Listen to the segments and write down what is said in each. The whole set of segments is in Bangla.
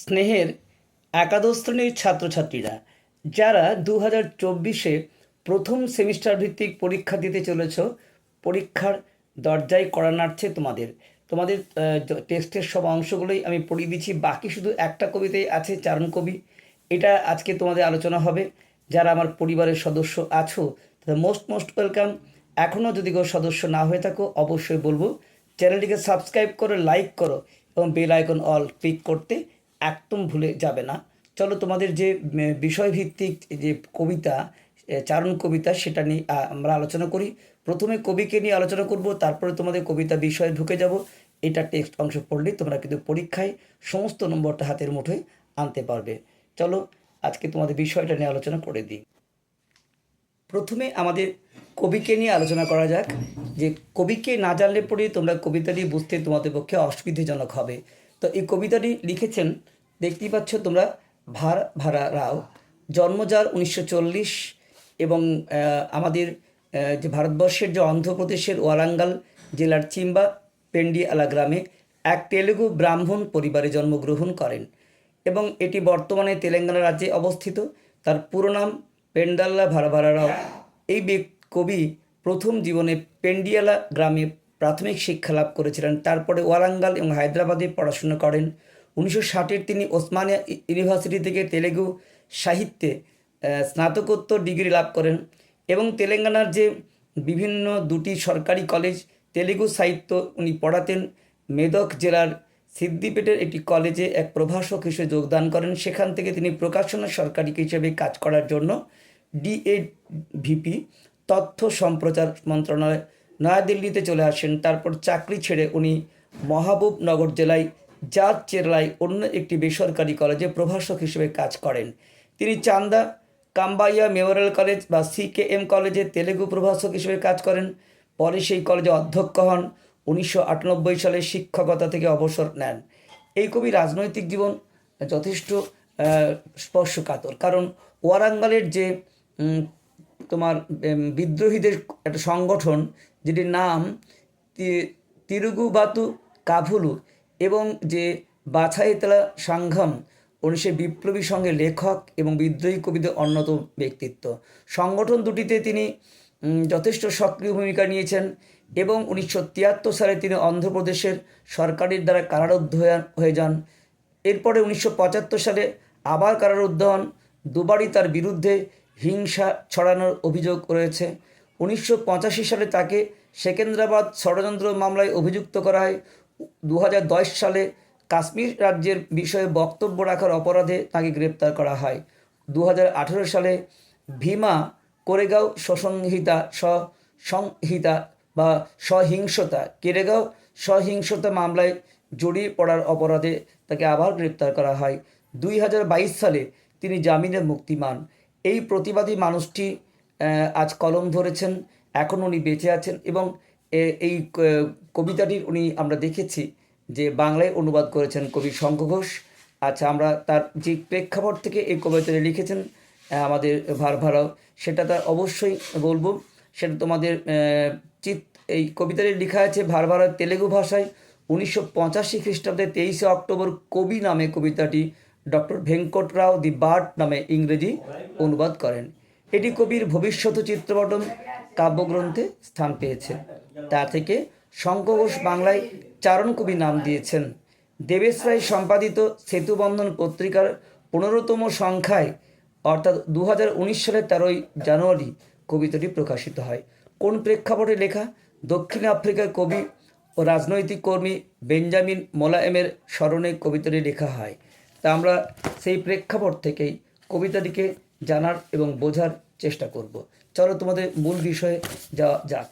স্নেহের একাদশ শ্রেণির ছাত্রছাত্রীরা, যারা দু হাজার চব্বিশে প্রথম সেমিস্টার ভিত্তিক পরীক্ষা দিতে চলেছ, পরীক্ষার দরজায় করা নাড়ছে তোমাদের। তোমাদের টেস্টের সব অংশগুলোই আমি পড়িয়ে দিচ্ছি, বাকি শুধু একটা কবিতাই আছে চারণ কবি এটা আজকে তোমাদের আলোচনা হবে। যারা আমার পরিবারের সদস্য আছো মোস্ট মোস্ট ওয়েলকাম এখনও যদি কেউ সদস্য না হয়ে থাকো, অবশ্যই বলব, চ্যানেলটিকে সাবস্ক্রাইব করো লাইক করো, এবং বেল আইকন অল ক্লিক করতে একদম ভুলে যাবে না। চলো তোমাদের যে বিষয়ভিত্তিক যে কবিতা চারণ কবিতা, সেটা নিয়ে আমরা আলোচনা করি। প্রথমে কবিকে নিয়ে আলোচনা করব, তারপরে তোমাদের কবিতা বিষয়ে ঢুকে যাব। এটা টেক্সট অংশ পড়লে তোমরা কিন্তু পরীক্ষায় সমস্ত নম্বরটা হাতের মুঠোয় আনতে পারবে। চলো আজকে তোমাদের বিষয়টা নিয়ে আলোচনা করে দিই। প্রথমে আমাদের কবিকে নিয়ে আলোচনা করা যাক। যে কবিকে না জানলে পরে তোমরা কবিতাটি বুঝতে তোমাদের পক্ষে অসুবিধাজনক হবে। তো এই কবিতাটি লিখেছেন, দেখতেই পাচ্ছ তোমরা, ভার ভারা রাও। জন্ম যার উনিশশো চল্লিশ এবং আমাদের যে ভারতবর্ষের যে অন্ধ্রপ্রদেশের ওয়ারাঙ্গাল জেলার চিম্বা পেন্ডিয়ালা গ্রামে এক তেলুগু ব্রাহ্মণ পরিবারে জন্মগ্রহণ করেন এবং এটি বর্তমানে তেলেঙ্গানা রাজ্যে অবস্থিত। তার পুরো নাম পেন্ডাল্লা ভারাভারা রাও। এই কবি প্রথম জীবনে পেন্ডিয়ালা গ্রামে প্রাথমিক শিক্ষা লাভ করেছিলেন। তারপরে ওয়ারাঙ্গাল এবং হায়দ্রাবাদে পড়াশোনা করেন। উনিশশো ষাটের তিনি ওসমানিয়া ইউনিভার্সিটি থেকে তেলেগু সাহিত্যে স্নাতকোত্তর ডিগ্রি লাভ করেন এবং তেলেঙ্গানার যে বিভিন্ন দুটি সরকারি কলেজ, তেলেগু সাহিত্য উনি পড়াতেন। মেদক জেলার সিদ্দিপেটের একটি কলেজে এক প্রভাষক হিসেবে যোগদান করেন। সেখান থেকে তিনি প্রকাশনা সরকারি হিসেবে কাজ করার জন্য ডিএভিপি তথ্য সম্প্রচার মন্ত্রণালয় নয়াদিল্লিতে চলে আসেন। তারপর চাকরি ছেড়ে উনি মহাবুবনগর জেলায় জাত চেরলায় অন্য একটি বেসরকারি কলেজে প্রভাষক হিসেবে কাজ করেন। তিনি চান্দা, কাম্বাইয়া মেমোরিয়াল কলেজ বা সিকেএম কলেজে তেলেগু প্রভাষক হিসেবে কাজ করেন। পরে সেই কলেজে অধ্যক্ষ হন। উনিশশো আটানব্বই সালে শিক্ষকতা থেকে অবসর নেন। এই কবি রাজনৈতিক জীবন যথেষ্ট স্পর্শকাতর। কারণ ওয়ারাঙ্গালের যে তোমার বিদ্রোহীদের একটা সংগঠন যেটির নাম তিরুগুবাতু কাভুলু এবং যে বাছাইতলা সংঘম, উনিশে বিপ্লবী সঙ্গে লেখক এবং বিদ্রোহী কবিদের অন্যতম ব্যক্তিত্ব। সংগঠন দুটিতে তিনি যথেষ্ট সক্রিয় ভূমিকা নিয়েছেন এবং উনিশশো তিয়াত্তর সালে তিনি অন্ধ্রপ্রদেশের সরকারের দ্বারা কারারুদ্ধ হয়ে- হয়ে যান। এরপরে উনিশশো পঁচাত্তর সালে আবার কারারুদ্ধ হন। দুবারই তার বিরুদ্ধে হিংসা ছড়ানোর অভিযোগ রয়েছে। উনিশশো পঁচাশি সালে তাকে সেকেন্দ্রাবাদ ষড়যন্ত্র মামলায় অভিযুক্ত করা হয়। দু হাজার দশ সালে কাশ্মীর রাজ্যের বিষয়ে বক্তব্য রাখার অপরাধে তাকে গ্রেপ্তার করা হয়। দু হাজার আঠেরো সালে ভীমা কোরেগাঁও সসংহিতা সংহিতা বা সহিংসতা কেরেগাঁও সহিংসতা মামলায় জড়িয়ে পড়ার অপরাধে তাকে আবার গ্রেপ্তার করা হয়। দুই হাজার বাইশ সালে তিনি জামিনে মুক্তি পান। এই প্রতিবাদী মানুষটি আজ কলম ধরেছেন। এখন উনি বেঁচে আছেন এবং এই কবিতাটির উনি আমরা দেখেছি যে বাংলায় অনুবাদ করেছেন কবি শঙ্খ ঘোষ। আচ্ছা আমরা তার যে প্রেক্ষাপট থেকে এই কবিতাটি লিখেছেন আমাদের ভার ভারাও, সেটা তার অবশ্যই বলব। সেটা তোমাদের চিত, এই কবিতাটি লেখা আছে ভার ভারাও তেলেগু ভাষায়, উনিশশো পঁচাশি খ্রিস্টাব্দে তেইশে অক্টোবর কবি নামে কবিতাটি ডক্টর ভেঙ্কটরাও দি বার্ড নামে ইংরেজি অনুবাদ করেন। এটি কবির ভবিষ্যৎ চিত্রপটম। কাব্যগ্রন্থে স্থান পেয়েছে। তা থেকে শঙ্খ ঘোষ বাংলায় চারণ কবি নাম দিয়েছেন। দেবেশ রায় সম্পাদিত সেতুবন্ধন পত্রিকার পনেরোতম সংখ্যায়, অর্থাৎ দু হাজার উনিশ সালের তেরোই জানুয়ারি কবিতাটি প্রকাশিত হয়। কোন প্রেক্ষাপটে লেখা? দক্ষিণ আফ্রিকার কবি ও রাজনৈতিক কর্মী বেঞ্জামিন মোলায়েমের স্মরণে কবিতাটি লেখা হয়। তা আমরা সেই প্রেক্ষাপট থেকেই কবিতাটিকে জানার এবং বোঝার চেষ্টা করব। চলো তোমাদের মূল বিষয়ে যাওয়া যাক।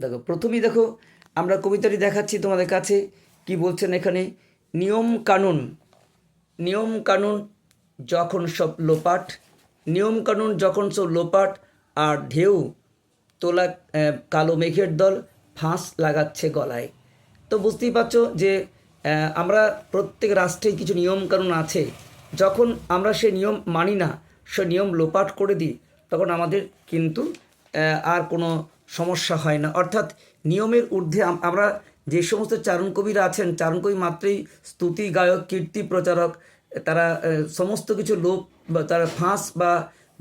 দেখো, প্রথমেই দেখো, আমরা কবিতাটি দেখাচ্ছি তোমাদের কাছে, কি বলছেন এখানে? নিয়ম কানুন নিয়ম কানুন যখন সব লোপাট, নিয়ম কানুন যখন সব লোপাট, আর ঢেউ তোলা কালো মেঘের দল ফাঁস লাগাচ্ছে গলায়। তো বুঝতেই পারছ যে আমরা প্রত্যেক রাষ্ট্রেই কিছু নিয়মকানুন আছে। যখন আমরা সে নিয়ম মানি না, সে নিয়ম লোপাট করে দিই, তখন আমাদের কিন্তু আর কোনো সমস্যা হয় না। অর্থাৎ নিয়মের ঊর্ধ্বে আমরা যে সমস্ত চারণ কবিরা আছেন চারণ কবি মাত্রই স্তুতি, গায়ক, কীর্তি, প্রচারক, তারা সমস্ত কিছু লোক বা তারা ফাঁস বা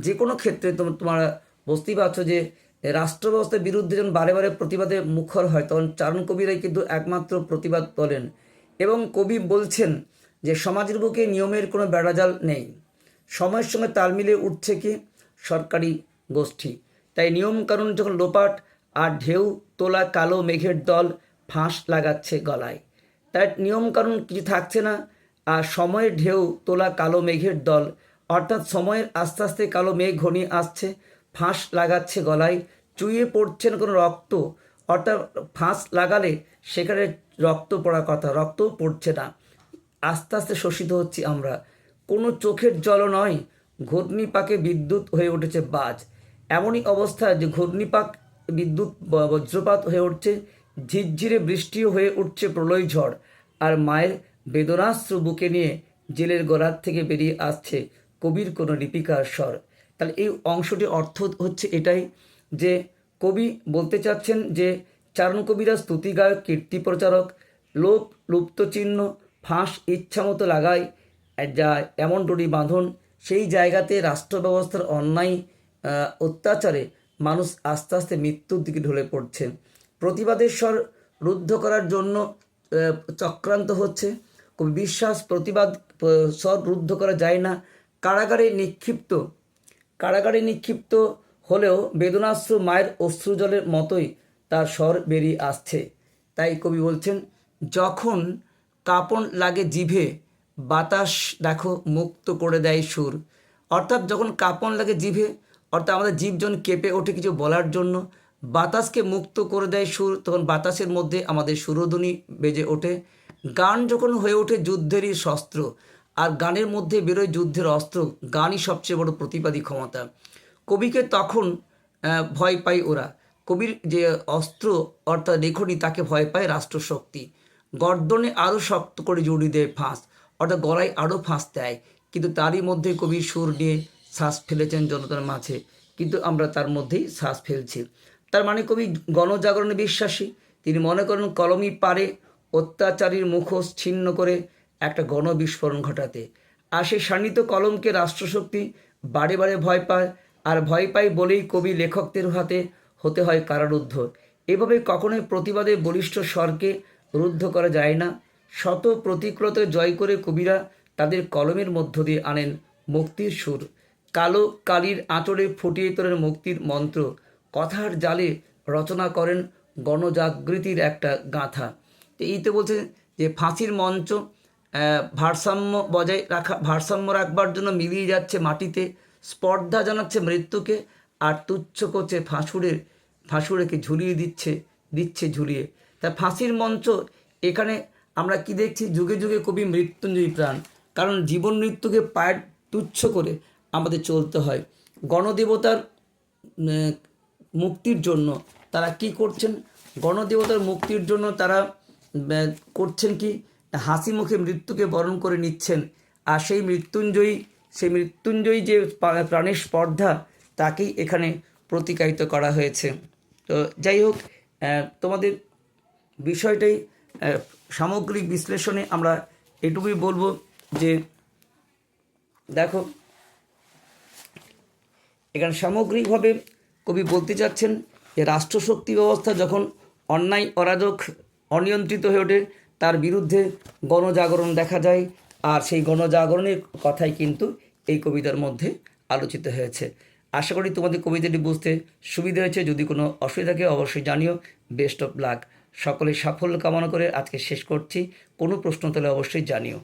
যে কোনো ক্ষেত্রে তোমার তোমরা বুঝতেই পারছ যে রাষ্ট্র ব্যবস্থার বিরুদ্ধে যখন বারে বারে প্রতিবাদে মুখর হয়, তখন চারণ কবিরাই কিন্তু একমাত্র প্রতিবাদ বলেন এবং কবি বলছেন যে সমাজের বুকে নিয়মের কোনো বেড়াজাল নেই। সময়ের সঙ্গে তাল মিলে উঠছে কি? সরকারি গোষ্ঠী। তাই নিয়মকানুন যখন লোপাট আর ঢেউ তোলা কালো মেঘের দল ফাঁস লাগাচ্ছে গলায়। তাই নিয়মকানুন কিছু থাকছে না আর সময়ের ঢেউ তোলা কালো মেঘের দল, অর্থাৎ সময়ের আস্তে আস্তে কালো মেঘ ঘনিয়ে আসছে, ফাঁস লাগাচ্ছে গলায়। চুইয়ে পড়ছে না কোনো রক্ত, অর্থাৎ ফাঁস লাগালে সেখানে রক্ত পড়ার কথা, রক্তও পড়ছে না। আস্তে আস্তে শোষিত হচ্ছি আমরা। কোনো চোখের জল নয়, ঘূর্ণিপাকে বিদ্যুৎ হয়ে উঠেছে বাজ। এমনই অবস্থা যে ঘূর্ণিপাক, বিদ্যুৎ বজ্রপাত হয়ে উঠছে, ঝিরঝিরে বৃষ্টিও হয়ে উঠছে প্রলয় ঝড়, আর মায়ের বেদনাশ্রু বুকে নিয়ে জেলের গলার থেকে বেরিয়ে আসছে কবির কোনো লিপিকার স্বর। তাহলে এই অংশটির অর্থ হচ্ছে এটাই যে কবি বলতে চাচ্ছেন যে চারণ কবিরা স্তুতি গায়ক কীর্তি প্রচারক লোপ লুপ্ত চিহ্ন ফাঁস ইচ্ছামতো লাগায় যা এমন ডুরি বাঁধন, সেই জায়গাতে রাষ্ট্র ব্যবস্থার অন্যায় অত্যাচারে মানুষ আস্তে আস্তে মৃত্যুর দিকে ঢলে পড়ছে। প্রতিবাদের স্বর রুদ্ধ করার জন্য চক্রান্ত হচ্ছে। কবি বিশ্বাস প্রতিবাদ স্বর রুদ্ধ করা যায় না। কারাগারে নিক্ষিপ্ত কারাগারে নিক্ষিপ্ত হলেও বেদনাশ্রু মায়ের অশ্রুজলের মতোই তার স্বর বেরিয়ে আসছে। তাই কবি বলছেন, যখন কাপন লাগে জিভে, বাতাস দেখো মুক্ত করে দেয় সুর। অর্থাৎ যখন কাপন লাগে জিভে, অর্থাৎ আমাদের জীব যখন কেঁপে ওঠে কিছু বলার জন্য, বাতাসকে মুক্ত করে দেয় সুর, তখন বাতাসের মধ্যে আমাদের সুরধ্বনি বেজে ওঠে। গান যখন হয়ে ওঠে যুদ্ধেরই শস্ত্র, আর গানের মধ্যে বেরোয় যুদ্ধের অস্ত্র, গানই সবচেয়ে বড় প্রতিবাদী ক্ষমতা। কবিকে তখন ভয় পায় ওরা। কবির যে অস্ত্র, অর্থাৎ লেখনী তাকে ভয় পায় রাষ্ট্রশক্তি। গর্দনে আরও শক্ত করে জড়িয়ে দেয় ফাঁস। অর্থাৎ গলায় আরও ফাঁস দেয়। কিন্তু তারই মধ্যে কবি সুর নিয়ে শ্বাস ফেলেছেন জনতার মাঝে। কিন্তু আমরা তার মধ্যেই শ্বাস ফেলছি। তার মানে কবি গণজাগরণে বিশ্বাসী। তিনি মনে করেন কলমই পারে অত্যাচারীর মুখোশ ছিন্ন করে একটা গণবিস্ফোরণ ঘটাতে। আর সেই সান্নিত কলমকে রাষ্ট্রশক্তি বারে বারে ভয় পায়। আর ভয় পায় বলেই কবি লেখকদের হাতে হতে হয় কারারুদ্ধ। এভাবে কখনোই প্রতিবাদে বলিষ্ঠ স্বরকে রুদ্ধ করা যায় না। শত প্রতিকূলতা জয় করে কবিরা তাদের কলমের মধ্য দিয়ে আনেন মুক্তির সুর। কালো কালির আঁচড়ে ফুটিয়ে তোলেন মুক্তির মন্ত্র। কথার জালে রচনা করেন গণজাগৃতির একটা গাঁথা। তো এই তো বলছে যে ফাঁসির মঞ্চ ভারসাম্য বজায় রাখা, ভারসাম্য রাখবার জন্য মিলিয়ে যাচ্ছে মাটিতে, স্পর্ধা জানাচ্ছে মৃত্যুকে, আর তুচ্ছ করছে ফাঁসুরের, ফাঁসুরেকে ঝুলিয়ে দিচ্ছে দিচ্ছে ঝুলিয়ে। তা ফাঁসির মঞ্চ, এখানে আমরা কি দেখছি? যুগে যুগে কবি মৃত্যুঞ্জয়ী প্রাণ। কারণ জীবন মৃত্যুকে পায়ের তুচ্ছ করে আমাদের চলতে হয়। গণদেবতার মুক্তির জন্য তারা কি করছেন? গণদেবতার মুক্তির জন্য তারা করছেন কি? হাসি মুখে মৃত্যুকে বরণ করে নিচ্ছেন। আর সেই মৃত্যুঞ্জয়ী সেই মৃত্যুঞ্জয়ী যে প্রাণের স্পর্ধা, তাকেই এখানে প্রতিকায়িত করা হয়েছে। তো যাই হোক তোমাদের বিষয়টাই সামগ্রিক বিশ্লেষণে আমরা এটুকুই বলব যে, দেখো, এখানে সামগ্রিকভাবে কবি বলতে চাচ্ছেন যে রাষ্ট্রশক্তি ব্যবস্থা যখন অন্যায়, অরাজক, অনিয়ন্ত্রিত হয়ে ওঠে, তার বিরুদ্ধে গণজাগরণ দেখা যায়। আর সেই গণজাগরণের কথাই কিন্তু এই কবিতার মধ্যে আলোচিত হয়েছে। আশা করি তোমাদের কবিতাটি বুঝতে সুবিধা হয়েছে। যদি কোনো অসুবিধা অবশ্যই জানিও। Best of luck. সকলে সাফল্য কামনা করে আজকে শেষ করছি। কোনো প্রশ্ন তাহলে অবশ্যই জানিও।